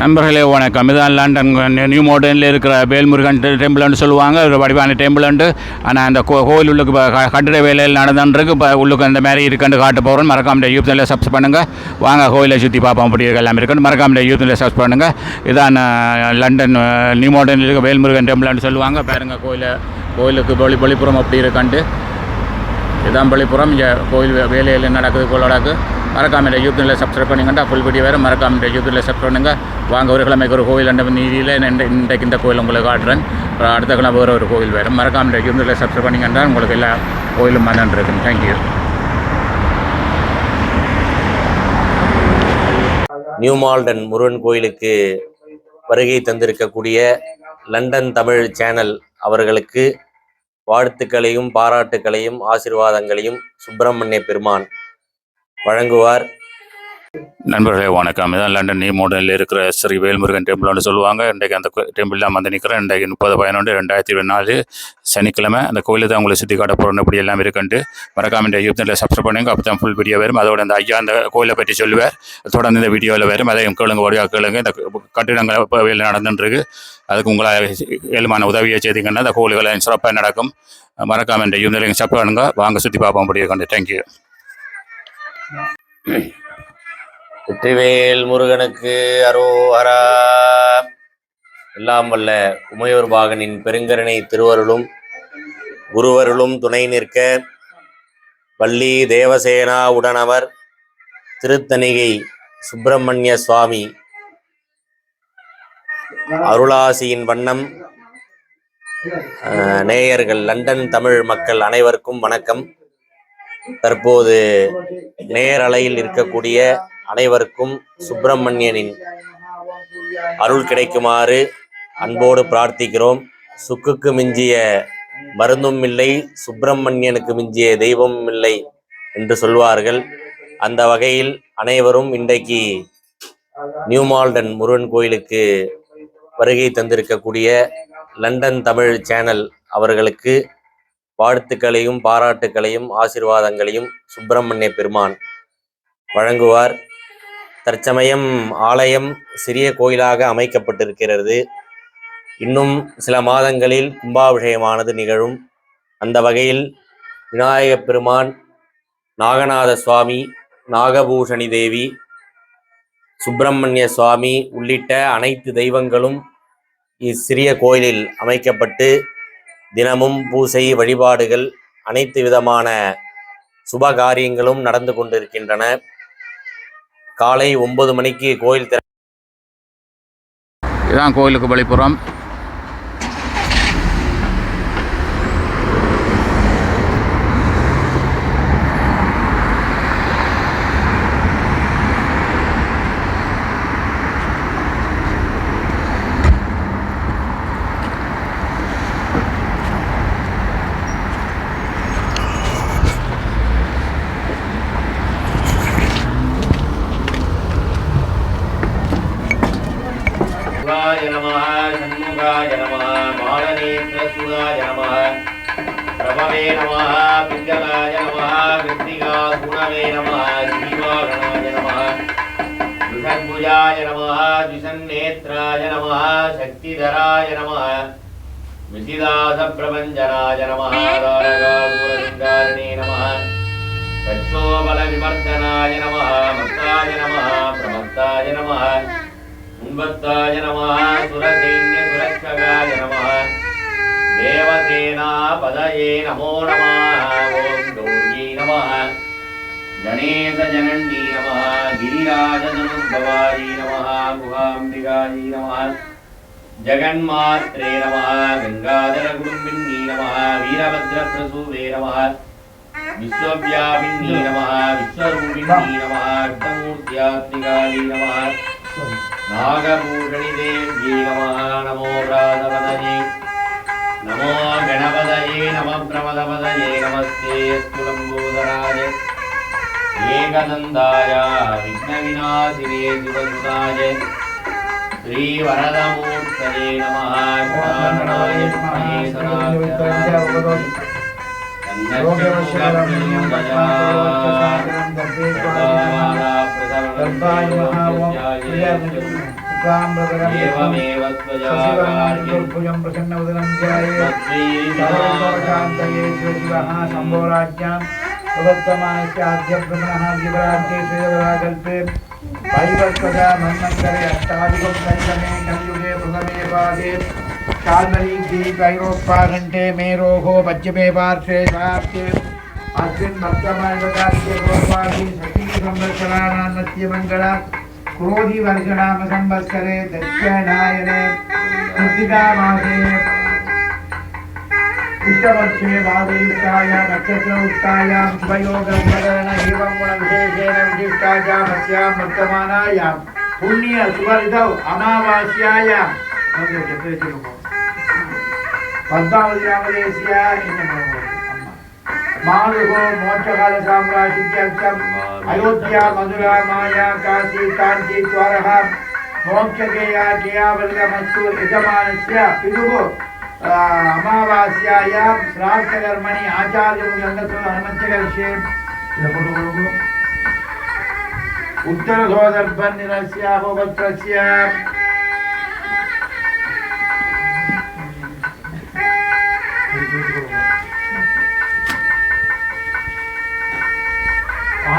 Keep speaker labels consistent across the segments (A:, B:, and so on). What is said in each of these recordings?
A: நண்பர்களே வணக்கம். இதான் லண்டன் நியூ மாடர்னில் இருக்கிற வேல்முருகன் டெம்பிள்னு சொல்லுவாங்க. ஒரு வடிவான டெம்பிள்ண்டு ஆனால் அந்த கோ கோயில் உள்ளுக்கு கட்டிட வேலையில் நடந்துருக்கு இப்போ உள்ளுக்கு அந்த மாதிரி இருக்குன்னு காட்ட போகிறோம் மறக்காம யூத்தில் சப்ஸ் பண்ணுங்கள் வாங்க கோயிலை சுற்றி பார்ப்போம். அப்படி எல்லாம் இருக்குன்னு மறக்காம யூத்தில் சப்ஸ் பண்ணுங்கள் இதான் லண்டன் நியூ மாடர்னில் இருக்க வேல்முருகன் டெம்பிள்னு சொல்லுவாங்க. பாருங்கள் கோயிலை கோயிலுக்கு வெளி வெளிப்புறம் அப்படி இருக்கான்ட்டு இதான் வெளிப்புறம். இங்கே கோயில் வேலையில் நடக்குது கோயிலோடாக்கு. மறக்காம இந்த யூத்தில் சப்ஸ்கிரைப் பண்ணிங்கன்னா ஃபுல் வீடியோ வேறு மறக்காம இந்த யூத்தில் சப்ஸ்கிரைப் பண்ணுங்கள் வாங்க ஒரு கிழமைக்கு ஒரு கோயில் அண்ட நீதியில் இன்றைக்கு இந்த கோயில் உங்களுக்கு காட்டுறேன். அடுத்த கிழமை வேறு ஒரு கோயில் வேறு. மறக்காம இந்த யூத்தில் சப்ஸ்கிரைப் பண்ணிங்கன்னா உங்களுக்கு எல்லா கோயிலும் வந்துட்டு இருக்குன்னு தேங்க்யூ
B: நியூ மால்டன் முருகன் கோயிலுக்கு வருகை தந்திருக்கக்கூடிய லண்டன் தமிழ் சேனல் அவர்களுக்கு வாழ்த்துக்களையும் பாராட்டுக்களையும் ஆசீர்வாதங்களையும் சுப்பிரமணிய பெருமான் வழங்குவார்.
A: நண்பர்களே வணக்கம். இதான் லண்டன் நியூ மாடலில் இருக்கிற ஸ்ரீ வேல்முருகன் டெம்பிள்னு சொல்லுவாங்க. இன்றைக்கு அந்த டெம்பிள் தான் வந்து நிற்கிறேன் இன்றைக்கு முப்பது பதினொன்று ரெண்டாயிரத்தி இருபது நாலு சனிக்கிழமை. அந்த கோயிலை தான் உங்களை சுற்றி காட்ட போகிறோம் எப்படி எல்லாம் இருக்குன்ட்டு மறக்காம இந்த யூத்தில் சப்ஸ்கிரைப் பண்ணுங்க. அப்போ தான் ஃபுல் வீடியோ வரும். அதோட அந்த ஐயா அந்த கோயிலை பற்றி சொல்லுவார். தொடர்ந்து இந்த வீடியோவில் வரும். அதையும் கேளுங்க வழியாக கேளுங்க. இந்த கட்டிடங்கள் இப்போ வேலை நடந்துட்டுருக்கு அதுக்கு உங்களால் ஏழுமான உதவியை செய்தீங்கன்னா அந்த கோயில்களை சிறப்பாக நடக்கும். மறக்காம இந்த யூத்தில் சப்ஸ்கிரைப் பண்ணுங்க. வாங்க சுற்றி பார்ப்போம். அப்படியே கண்டு தேங்க்யூ
B: வெற்றிவேல் முருகனுக்கு அரோஹரா. எல்லாம் வல்ல உமையூர் பாகனின் பெருங்கருணை திருவருளும் குருவருளும் துணை நிற்க வள்ளி தேவசேனா உடனவர் திருத்தணிகை சுப்பிரமணிய சுவாமி. அருளாசியின் வண்ணம் அஹ், நேயர்கள் லண்டன் தமிழ் மக்கள் அனைவருக்கும் வணக்கம். தற்போது நேரலையில் இருக்கக்கூடிய அனைவருக்கும் சுப்பிரமணியனின் அருள் கிடைக்குமாறு அன்போடு பிரார்த்திக்கிறோம். சுக்குக்கு மிஞ்சிய மருந்தும் இல்லை சுப்பிரமணியனுக்கு மிஞ்சிய தெய்வமும் இல்லை என்று சொல்வார்கள். அந்த வகையில் அனைவரும் இன்றைக்கு நியூ மால்டன் முருகன் கோயிலுக்கு வருகை தந்திருக்கக்கூடிய லண்டன் தமிழ் சேனல் அவர்களுக்கு வாழ்த்துக்களையும் பாராட்டுக்களையும் ஆசிர்வாதங்களையும் சுப்பிரமணிய பெருமான் வழங்குவார். தற்சமயம் ஆலயம் சிறிய கோயிலாக அமைக்கப்பட்டிருக்கிறது. இன்னும் சில மாதங்களில் கும்பாபிஷேகமானது நிகழும். அந்த வகையில் விநாயகப் பெருமான் நாகநாத சுவாமி நாகபூஷணி தேவி சுப்பிரமணிய சுவாமி உள்ளிட்ட அனைத்து தெய்வங்களும் இச்சிறிய கோயிலில் அமைக்கப்பட்டு தினமும் பூசை வழிபாடுகள் அனைத்து விதமான சுப காரியங்களும் நடந்து கொண்டிருக்கின்றன. காலை ஒன்பது மணிக்கு கோயில் திற
A: இதான் கோயிலுக்கு வெளிப்புறம்.
B: గుణవే నమ పింగళాయ నమ గృతిగా గుణవే నమ జీవాగణాయ నమ. దుషద్భుజాయ నమ ద్విషన్నేత్రాయ నమ శక్తిధరాయ నమ. విసిదాసప్రభంజనాయ నమ రారగాదూరలింగారణే నమ. రక్షోబలవిమర్దనాయ నమ మత్తాయ నమ ప్రమత్తాయ నమ. ముంబత్తాయ నమ సురసైన్యసురక్షగాయ నమ. దేవసేనాపదయే నమో నమ. ఓం గౌరీ నమ. గణేశ జనన్నీ నమ. గిరిరాజ జనుద్భవాయీ నమ. గుహాంబికాయీ నమ. జగన్మాత్రే నమ. గంగాధర కుటుంబిన్నీ నమ. వీరభద్ర ప్రసూవే నమ. విశ్వవ్యాపిణీ నమ. విశ్వరూపిణీ నమ. అర్థమూర్త్యాత్మికాయీ నమ. నాగభూషణి దేవ్యే నమ. నమో రాధవదనే నమో గణపదయే నమ ప్రమదపదయే నమస్తే స్థులంబోదరాయ ఏకదందాయ విఘ్న వినాశినే సుగంధాయ శ్రీ వరదమూర్తయే నమ గణాయ
C: त्वां प्रसन्नवदनं ध्याये शिवशिवः शम्भोराज्ञां प्रदत्तमानस्याद्यभ्रमणः जीवराज्ञे श्रीवराकल्पे परिवर्तता मन्वन्तरे अष्टाधिकं कल्पमे कलियुगे प्रथमे पादे शाल्मरीद्भिः मेरोः पद्यमे पार्श्वे शार्ते अस्मिन् भक्तमार्गकार्ये गोपाभिः सती संरक्षणानान्नत्यमङ्गला क्रोधी वर्षणाम क्रोधिवर्षणामसंवत्सरे दक्षिणायने कृतिका कृत्तिकामासे इष्टवर्षे भावयुक्तायाम् नक्षत्र उक्तायां शुभयोगकरेण एवं गुणविशेषेण विशिष्टायाम् अस्यां वर्तमानायां पुण्य सुवर्धौ अमावास्यायां पद्मावती रामदेश्या मारुः मोक्षकालसाम्राज्यं అయోధ్య మధుర మాయా కాశీ కాంతి ద్వారహ మోక్షగేయ కేయావల్గమస్తు యజమానస్య పిదుగు అమావాస్యాయ శ్రాద్ధకర్మణి ఆచార్యములందరూ అనుమత్యకరిషే ఉత్తరధోదర్భ నిరస్య ఉపత్రస్య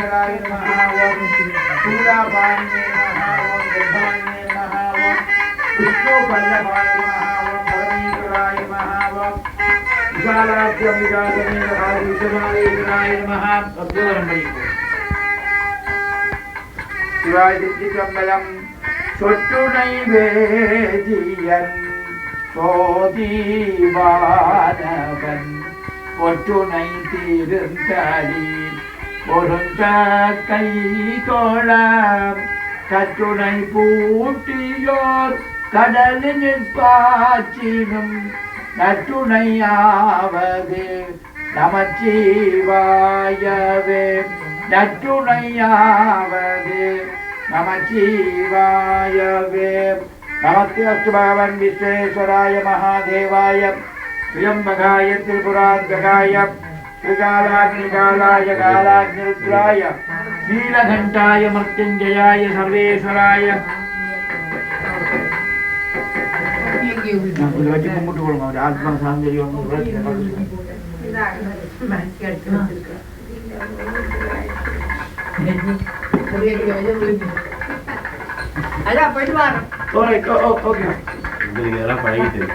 C: शङ्कराय नमः ॐ शूलापाणिने नमः ॐ गर्भाण्ये नमः ॐ विष्णुपल्लभाय नमः ॐ परमेश्वराय नमः ॐ विशालाख्यं विशालमेन भाविषमालेश्वराय नमः अद्भुतं वैभवम् சிவாய் சித்திகம்பலம் சொட்டுணை வேதியன் சோதிவானவன் ஒற்றுணை தீர்ந்தடி பொருந்த கை கோள கற்றுணை பூட்டியோர் கடலில் நிற்பாச்சினும் நற்றுணையாவது நமச்சிவாயவே. நற்றுணையாவது நமச்சிவாயவே. நமஸ்தே அஸ்து பகவன் விஸ்வேஸ்வராய மகாதேவாய சுயம்பகாய திரிபுராந்தகாய ത്രികാലാഗ്നികാലായ കാലാഗ്നിരുദ്രായ നീലഘണ്ഠായ
D: മൃത്യുഞ്ജയായ സർവേശ്വരായ മുമ്പോട്ട്
C: പോകണം
B: അവർ ആത്മസാന്തര്യം ഓക്കെ
D: പഴകിട്ടില്ല